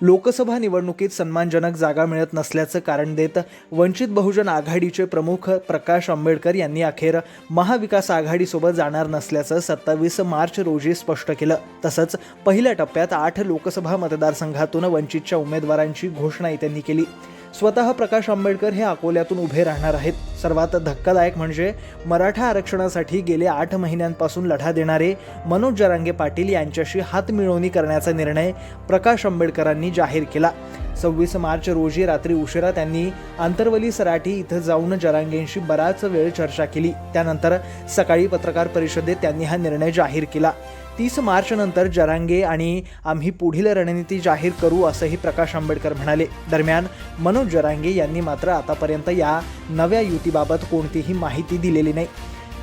लोकसभा निवडणुकीत सन्मानजनक जागा मिळत नसल्याचं कारण देत वंचित बहुजन आघाडीचे प्रमुख प्रकाश आंबेडकर यांनी अखेर महाविकास आघाडीसोबत जाणार नसल्याचं सत्तावीस मार्च रोजी स्पष्ट केलं. तसंच पहिल्या टप्प्यात आठ लोकसभा मतदारसंघातून वंचितच्या उमेदवारांची घोषणाही त्यांनी केली. स्वतः प्रकाश आंबेडकर हे अकोल्यातून उभे राहणार आहेत. सर्वात धक्कादायक म्हणजे मराठा आरक्षणासाठी गेले आठ महिन्यांपासून लढा देणारे मनोज जरांगे पाटील यांच्याशी हातमिळवणी करण्याचा निर्णय प्रकाश आंबेडकरांनी जाहीर केला. सव्वीस मार्च रोजी रात्री उशिरा त्यांनी आंतरवली सराठी इथं जाऊन जरांगेंशी बराच वेळ चर्चा केली. त्यानंतर सकाळी पत्रकार परिषदेत त्यांनी हा निर्णय जाहीर केला. तीस मार्च नंतर जरांगे आणि आम्ही पुढील रणनीती जाहीर करू असंही प्रकाश आंबेडकर म्हणाले. दरम्यान मनोज जरांगे यांनी मात्र आतापर्यंत या नव्या युतीबाबत कोणतीही माहिती दिलेली नाही.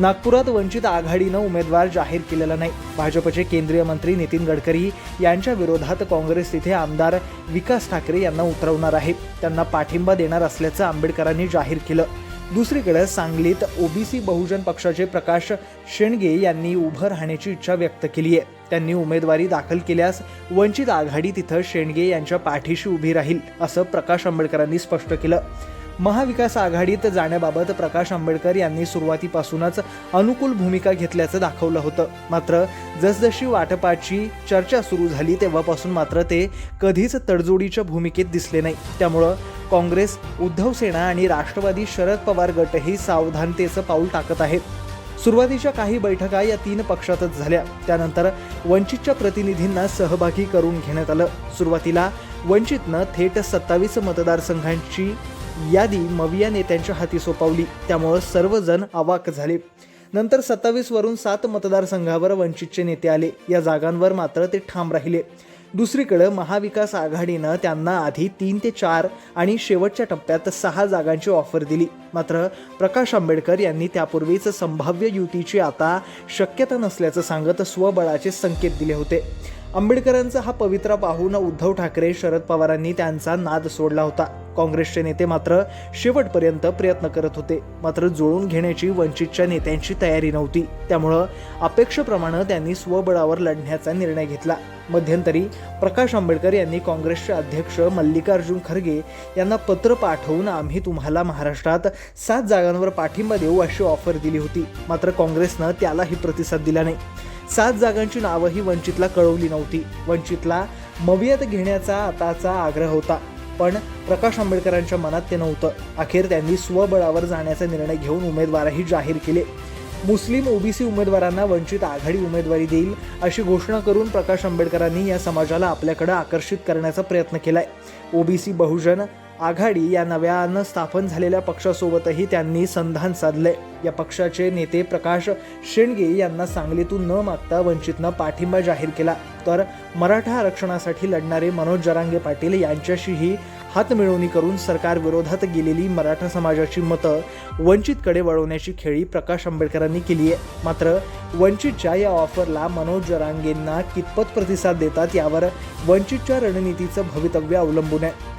नागपुरात वंचित आघाडीनं उमेदवार जाहीर केलेला नाही. भाजपचे केंद्रीय मंत्री नितीन गडकरी यांच्या विरोधात काँग्रेस तिथे आमदार विकास ठाकरे यांना उतरवणार आहे. त्यांना पाठिंबा देणार असल्याचं आंबेडकरांनी जाहीर केलं. दुसरीकडे सांगलीत ओबीसी बहुजन पक्षाचे प्रकाश शेंडगे यांनी उभं राहण्याची इच्छा व्यक्त केली आहे. त्यांनी उमेदवारी दाखल केल्यास वंचित आघाडी तिथं शेंडगे यांच्या पाठीशी उभी राहील असं प्रकाश आंबेडकरांनी स्पष्ट केलं. महाविकास आघाडीत जाण्याबाबत प्रकाश आंबेडकर यांनी सुरुवातीपासूनच अनुकूल भूमिका घेतल्याचं दाखवलं होतं. मात्र जसजशी वाटपाची चर्चा सुरू झाली तेव्हापासून मात्र ते कधीच तडजोडीच्या भूमिकेत दिसले नाही. त्यामुळं काँग्रेस उद्धव सेना आणि राष्ट्रवादी शरद पवार गटही सावधानतेचं पाऊल टाकत आहेत. सुरुवातीच्या काही बैठका या तीन पक्षातच झाल्या. त्यानंतर वंचितच्या प्रतिनिधींना सहभागी करून घेण्यात आलं. सुरुवातीला वंचितनं थेट सत्तावीस मतदारसंघांची यादी मविया नेत्यांच्या हाती सोपवली. त्यामुळं सर्वजण अवाक झाले. नंतर सत्तावीस वरून सात मतदारसंघावर वंचितचे नेते आले. या जागांवर मात्र ते ठाम राहिले. दुसरीकडं महाविकास आघाडीनं त्यांना आधी तीन ते चार आणि शेवटच्या टप्प्यात सहा जागांची ऑफर दिली. मात्र प्रकाश आंबेडकर यांनी त्यापूर्वीच संभाव्य युतीची आता शक्यता नसल्याचं सांगत स्वबळाचे संकेत दिले होते. आंबेडकरांचा हा पवित्रा पाहून उद्धव ठाकरे शरद पवारांनी त्यांचा नाद सोडला होता. काँग्रेसचे नेते मात्र शेवटपर्यंत प्रयत्न करत होते. मात्र जुळून घेण्याची वंचितच्या नेत्यांची तयारी नव्हती. त्यामुळं अपेक्षेप्रमाणे त्यांनी स्वबळावर लढण्याचा निर्णय घेतला. मध्यंतरी प्रकाश आंबेडकर यांनी काँग्रेसचे अध्यक्ष मल्लिकार्जुन खरगे यांना पत्र पाठवून आम्ही तुम्हाला महाराष्ट्रात सात जागांवर पाठिंबा देऊ अशी ऑफर दिली होती. मात्र काँग्रेसनं त्यालाही प्रतिसाद दिला नाही. सात जागांची नावंही वंचितला कळवली नव्हती. वंचितला मवियत घेण्याचा आताचा आग्रह होता. पण प्रकाश आंबेडकरांच्या मनात ते नव्हतं. अखेर त्यांनी स्वबळावर जाण्याचा निर्णय घेऊन उमेदवारही जाहीर केले. मुस्लिम ओबीसी उमेदवारांना वंचित आघाडी उमेदवारी देईल अशी घोषणा करून प्रकाश आंबेडकरांनी या समाजाला आपल्याकडे आकर्षित करण्याचा प्रयत्न केलाय. ओबीसी बहुजन आघाडी या नव्यानं स्थापन झालेल्या पक्षासोबतही त्यांनी संधान साधले या पक्षाचे नेते प्रकाश शेंडगे यांना सांगलीतून न मागता वंचितनं पाठिंबा जाहीर केला. तर मराठा आरक्षणासाठी लढणारे मनोज जरांगे पाटील यांच्याशीही हातमिळवणी करून सरकार विरोधात गेलेली मराठा समाजाची मतं वंचितकडे वळवण्याची खेळी प्रकाश आंबेडकरांनी केली आहे. मात्र वंचितच्या या ऑफरला मनोज जरांगेंना कितपत प्रतिसाद देतात यावर वंचितच्या रणनीतीचं भवितव्य अवलंबून आहे.